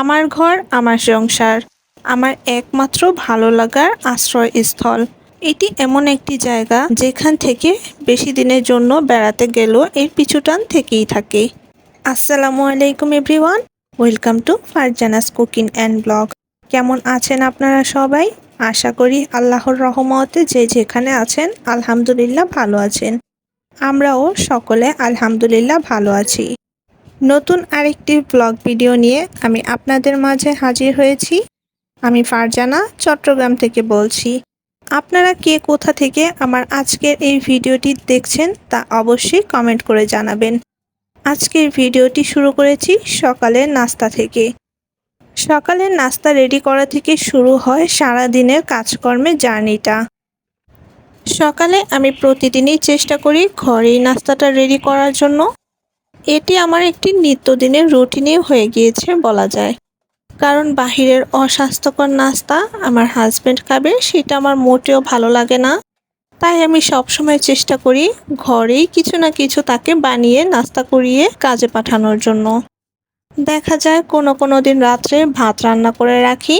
আমার ঘর, আমার সংসার। আমার একমাত্র ভালো লাগার আশ্রয়স্থল। এটি এমন একটি জায়গা যেখান থেকে বেশি দিনের জন্য বেড়াতে গেলেও এর পিছুটান থেকেই থাকে। আসসালামু আলাইকুম, everyone. Welcome to Farzana's cooking and blog. কেমন আছেন আপনারা সবাই? আশা করি আল্লাহর রহমতে যে যেখানে আছেন, আলহামদুলিল্লাহ ভালো আছেন। আমরাও সকলে আলহামদুলিল্লাহ ভালো আছি। নতুন আরেকটি ব্লগ ভিডিও নিয়ে আমি আপনাদের মাঝে হাজির হয়েছি। আমি ফারজানা, চট্টগ্রাম থেকে বলছি। আপনারা কে কোথা থেকে আমার আজকের এই ভিডিওটি দেখছেন তা অবশ্যই কমেন্ট করে জানাবেন। আজকের ভিডিওটি শুরু করেছি সকালের নাস্তা থেকে। সকালের নাস্তা রেডি করা থেকে শুরু হয় সারা দিনের কাজকর্মের জার্নিটা। সকালে আমি প্রতিদিনই চেষ্টা করি ঘরেই নাস্তাটা রেডি করার জন্য। এটি আমার একটি নিত্যদিনের রুটিনে হয়ে গিয়েছে বলা যায়। কারণ বাহিরের অস্বাস্থ্যকর নাস্তা আমার হাজব্যান্ড খাবে, সেটা আমার মোটেও ভালো লাগে না। তাই আমি সবসময় চেষ্টা করি ঘরেই কিছু না কিছু তাকে বানিয়ে নাস্তা করিয়ে কাজে পাঠানোর জন্য। দেখা যায় কোনো কোনো দিন রাত্রে ভাত রান্না করে রাখি,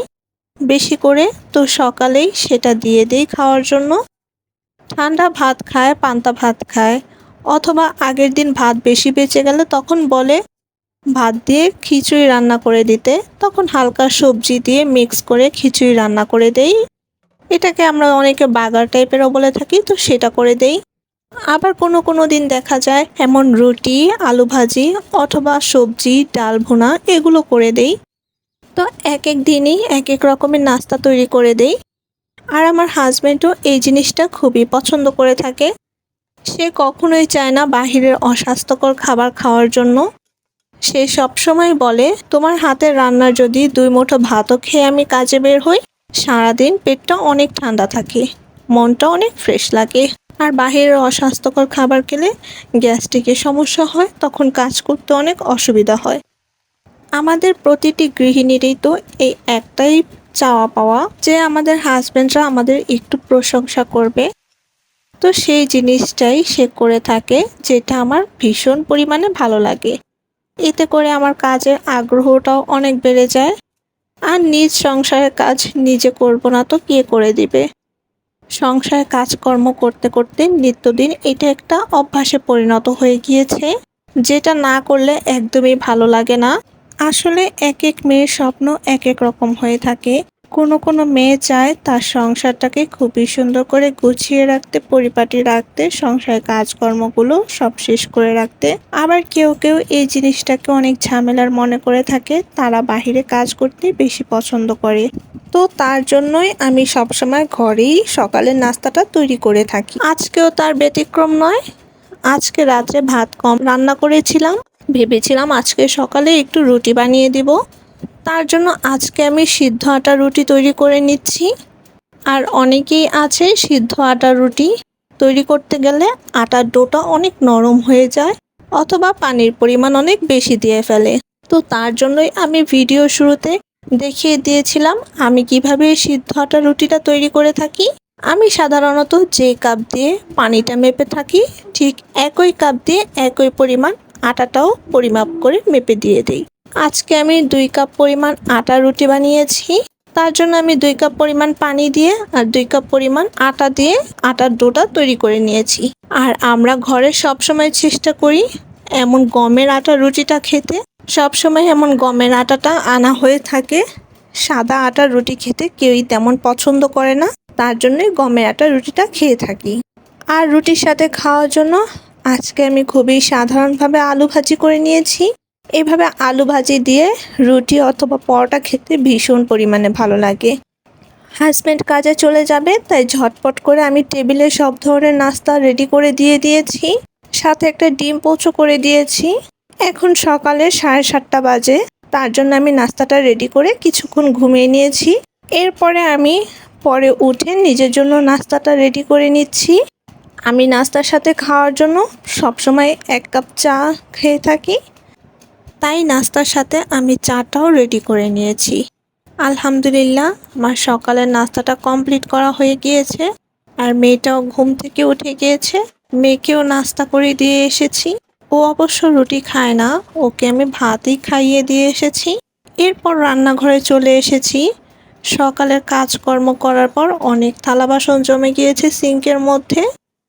বেশি করে তো সকালেই সেটা দিয়ে দিই খাওয়ার জন্য। ঠান্ডা ভাত খায়, পান্তা ভাত খায় অথবা আগের দিন ভাত বেশি বেঁচে গেলে তখন বলে, ভাত দিয়ে খিচুড়ি রান্না করে দিতে। তখন হালকা সবজি দিয়ে মিক্স করে খিচুড়ি রান্না করে দেই। এটাকে আমরা অনেকে বাগার টাইপেরও বলে থাকি, তো সেটা করে দেই। আবার কোনো কোনো দিন দেখা যায় এমন রুটি, আলু ভাজি অথবা সবজি, ডাল ভুনা এগুলো করে দেই। তো এক এক দিনই এক এক রকমের নাস্তা তৈরি করে দেই। আর আমার হাজব্যান্ডও এই জিনিসটা খুবই পছন্দ করে থাকে। সে কখনোই চায় না বাহিরের অস্বাস্থ্যকর খাবার খাওয়ার জন্য। সে সবসময় বলে, তোমার হাতের রান্নার যদি দুই মুঠো ভাতও খেয়ে আমি কাজে বের হই, সারাদিন পেটটা অনেক ঠান্ডা থাকে, মনটা অনেক ফ্রেশ লাগে। আর বাহিরের অস্বাস্থ্যকর খাবার খেলে গ্যাস্ট্রিকের সমস্যা হয়, তখন কাজ করতে অনেক অসুবিধা হয়। আমাদের প্রতিটি গৃহিণীরই তো এই একটাই চাওয়া পাওয়া, যে আমাদের হাজব্যান্ডরা আমাদের একটু প্রশংসা করবে। তো সেই জিনিসটাই সে করে থাকে যেটা আমার ভীষণ পরিমাণে ভালো লাগে। এতে করে আমার কাজের আগ্রহটাও অনেক বেড়ে যায়। আর নিজ সংসারের কাজ নিজে করব না তো কে করে দিবে? সংসারে কাজকর্ম করতে করতে নিত্যদিন এটা একটা অভ্যাসে পরিণত হয়ে গিয়েছে। যেটা না করলে একদমই ভালো লাগে না। আসলে এক এক মেয়ের স্বপ্ন এক এক রকম হয়ে থাকে। কোনো কোনো মেয়ে চায় তার সংসারটাকে খুবই সুন্দর করে গুছিয়ে রাখতে, পরিপাটি রাখতে সংসারের কাজকর্মগুলো সব শেষ করে রাখতে। আবার কেউ কেউ এই জিনিসটাকে অনেক ঝামেলার মনে করে থাকে, তারা বাহিরে কাজ করতে বেশি পছন্দ করে। তো তার জন্যই আমি সবসময় ঘরেই সকালের নাস্তাটা তৈরি করে থাকি। আজকেও তার ব্যতিক্রম নয়। আজকে রাত্রে ভাত কম রান্না করেছিলাম। ভেবেছিলাম আজকে সকালে একটু রুটি বানিয়ে দিব। তার জন্য আজকে আমি সিদ্ধ আটা রুটি তৈরি করে নিচ্ছি। আর অনেকেই আছে সিদ্ধ আটা রুটি তৈরি করতে গেলে আটার ডোটা অনেক নরম হয়ে যায় অথবা পানির পরিমাণ অনেক বেশি দিয়ে ফেলে। তো তার জন্যই আমি ভিডিও শুরুতে দেখিয়ে দিয়েছিলাম আমি কীভাবে সিদ্ধ আটা রুটিটা তৈরি করে থাকি। আমি সাধারণত যে কাপ দিয়ে পানিটা মেপে থাকি, ঠিক একই কাপ দিয়ে একই পরিমাণ আটাটাও পরিমাপ করে মেপে দিয়ে দিই। আজকে আমি দুই কাপ পরিমাণ আটা রুটি বানিয়েছি। তার জন্য আমি দুই কাপ পরিমাণ পানি দিয়ে আর দুই কাপ পরিমাণ আটা দিয়ে আটার ডোটা তৈরি করে নিয়েছি। আর আমরা ঘরে সবসময় চেষ্টা করি এমন গমের আটা রুটিটা খেতে। সবসময় এমন গমের আটাটা আনা হয়ে থাকে। সাদা আটার রুটি খেতে কেউই তেমন পছন্দ করে না। তার জন্যই গমের আটা রুটিটা খেয়ে থাকি। আর রুটির সাথে খাওয়ার জন্য আজকে আমি খুবই সাধারণভাবে আলু ভাজি করে নিয়েছি। এভাবে আলু ভাজি দিয়ে রুটি অথবা পরোটা খেতে ভীষণ পরিমাণে ভালো লাগে। হাজব্যান্ড কাজে চলে যাবে, তাই ঝটপট করে আমি টেবিলে সব ধরনের নাস্তা রেডি করে দিয়ে দিয়েছি। সাথে একটা ডিম পোচো করে দিয়েছি। এখন সকালে সাড়ে সাতটা বাজে, তার জন্য আমি নাস্তাটা রেডি করে কিছুক্ষণ ঘুমিয়ে নিয়েছি। এরপরে আমি পরে উঠে নিজের জন্য নাস্তাটা রেডি করে নিচ্ছি। আমি নাস্তার সাথে খাওয়ার জন্য সবসময় এক কাপ চা খেয়ে থাকি। তাই নাস্তার সাথে আমি চাটাও রেডি করে নিয়েছি। আলহামদুলিল্লাহ, আমার সকালের নাস্তাটা কমপ্লিট করা হয়ে গিয়েছে আর মেয়েটাও ঘুম থেকে উঠে গিয়েছে। মেয়েকেও নাস্তা করে দিয়ে এসেছি। ও অবশ্য রুটি খায় না, ওকে আমি ভাতই খাইয়ে দিয়ে এসেছি। এরপর রান্নাঘরে চলে এসেছি। সকালের কাজকর্ম করার পর অনেক থালা বাসন জমে গিয়েছে সিঙ্কের মধ্যে।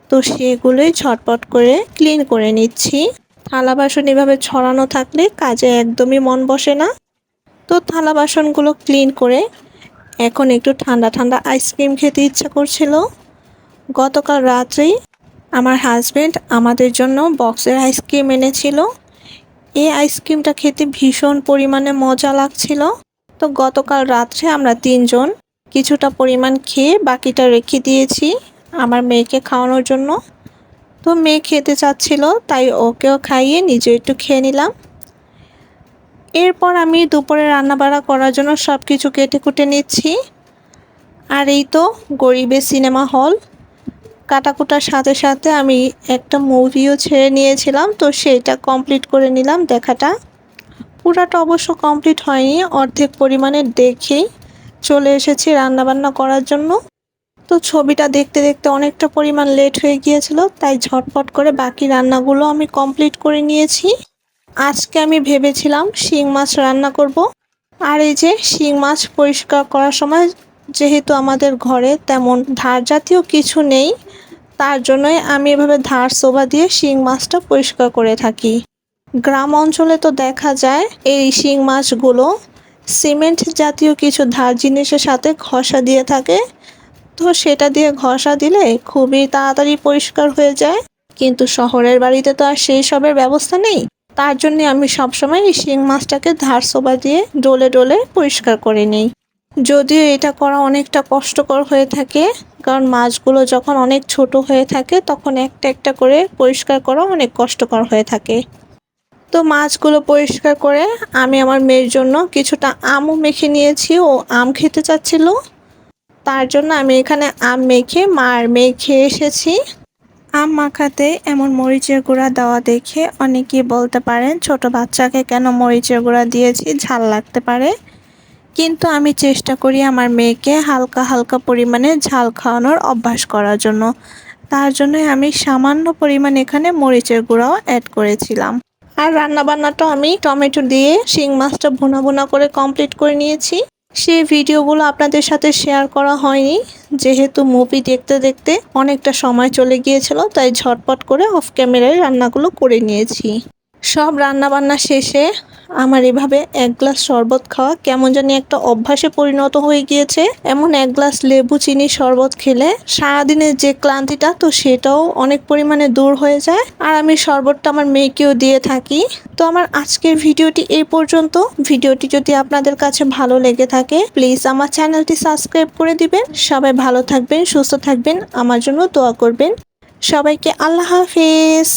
তো সেগুলোই ঝটপট করে ক্লিন করে নিচ্ছি। থালা বাসন এভাবে ছড়ানো থাকলে কাজে একদমই মন বসে না। তো থালা বাসনগুলো ক্লিন করে এখন একটু ঠান্ডা ঠান্ডা আইসক্রিম খেতে ইচ্ছা করছিল। গতকাল রাত্রেই আমার হাজব্যান্ড আমাদের জন্য বক্সের আইসক্রিম এনেছিল। এই আইসক্রিমটা খেতে ভীষণ পরিমাণে মজা লাগছিল। তো গতকাল রাত্রে আমরা তিনজন কিছুটা পরিমাণ খেয়ে বাকিটা রেখে দিয়েছি আমার মেয়েকে খাওয়ানোর জন্য। তো মেয়ে খেতে চাচ্ছিল, তাই ওকেও খাইয়ে নিজে একটু খেয়ে নিলাম। এরপর আমি দুপুরে রান্নাবাড়া করার জন্য সব কিছু কেটে কুটে নিচ্ছি। আর এই তো গরিবের সিনেমা হল। কাটাকুটার সাথে সাথে আমি একটা মুভিও ছেড়ে নিয়েছিলাম, তো সেইটা কমপ্লিট করে নিলাম দেখাটা। পুরাটা অবশ্য কমপ্লিট হয়নি, অর্ধেক পরিমাণে দেখেই চলে এসেছি রান্নাবান্না করার জন্য। তো ছবিটা দেখতে দেখতে অনেকটা পরিমাণ লেট হয়ে গিয়েছিল, তাই ঝটপট করে বাকি রান্নাগুলো আমি কমপ্লিট করে নিয়েছি। আজকে আমি ভেবেছিলাম শিং মাছ রান্না করব। আর এই যে শিং মাছ পরিষ্কার করার সময় যেহেতু আমাদের ঘরে তেমন ধার জাতীয় কিছু নেই, তার জন্যই আমি এভাবে ধার সোবা দিয়ে শিং মাছটা পরিষ্কার করে থাকি। গ্রাম অঞ্চলে তো দেখা যায় এই শিং মাছগুলো সিমেন্ট জাতীয় কিছু ধার জিনিসের সাথে ঘষা দিয়ে থাকে তো সেটা দিয়ে ঘষা দিলে খুবই তাড়াতাড়ি পরিষ্কার হয়ে যায়। কিন্তু শহরের বাড়িতে তো আর সেই সবের ব্যবস্থা নেই। তার জন্য আমি সবসময় এই শিং মাছটাকে ধার সোবা দিয়ে ডলে ডলে পরিষ্কার করে নিই। যদিও এটা করা অনেকটা কষ্টকর হয়ে থাকে, কারণ মাছগুলো যখন অনেক ছোট হয়ে থাকে, তখন একটা একটা করে পরিষ্কার করা অনেক কষ্টকর হয়ে থাকে। তো মাছগুলো পরিষ্কার করে আমি আমার মেয়ের জন্য কিছুটা আমও মেখে নিয়েছি। ও আম খেতে চাচ্ছিল। তার জন্য আমি এখানে আম মেখে মার মেয়ে খেয়ে এসেছি। আম মাখাতে এমন মরিচের গুঁড়া দেওয়া দেখে অনেকেই বলতে পারেন ছোট বাচ্চাকে কেন মরিচের গুঁড়া দিয়েছি? ঝাল লাগতে পারে। কিন্তু আমি চেষ্টা করি আমার মেয়েকে হালকা হালকা পরিমাণে ঝাল খাওয়ানোর অভ্যাস করার জন্য। তার জন্যই আমি সামান্য পরিমাণ এখানে মরিচের গুঁড়াও অ্যাড করেছিলাম। আর রান্নাবান্নাটা আমি টমেটো দিয়ে শিং মাছটা ভুনা ভুনা করে কমপ্লিট করে নিয়েছি। সেই ভিডিওগুলো আপনাদের সাথে শেয়ার করা হয়নি। যেহেতু মুভি দেখতে দেখতে অনেকটা সময় চলে গিয়েছিল, তাই ঝটপট করে অফ ক্যামেরায় রান্নাগুলো করে নিয়েছি। সব রান্নাবান্না শেষে আমার এভাবে এক গ্লাস শরবত খাওয়া কেমন জানি একটা অভ্যাসে পরিণত হয়ে গিয়েছে। এমন এক গ্লাস লেবু, চিনি শরবত খেলে সারাদিনের যে ক্লান্তিটা, তো সেটাও অনেক পরিমাণে দূর হয়ে যায়। আর আমি শরবতটা আমার মেয়েকেও দিয়ে থাকি। তো আমার আজকের ভিডিওটি এই পর্যন্ত। ভিডিওটি যদি আপনাদের কাছে ভালো লেগে থাকে প্লিজ আমার চ্যানেলটি সাবস্ক্রাইব করে দিবেন। সবাই ভালো থাকবেন, সুস্থ থাকবেন, আমার জন্য দোয়া করবেন। সবাইকে আল্লাহ হাফেজ।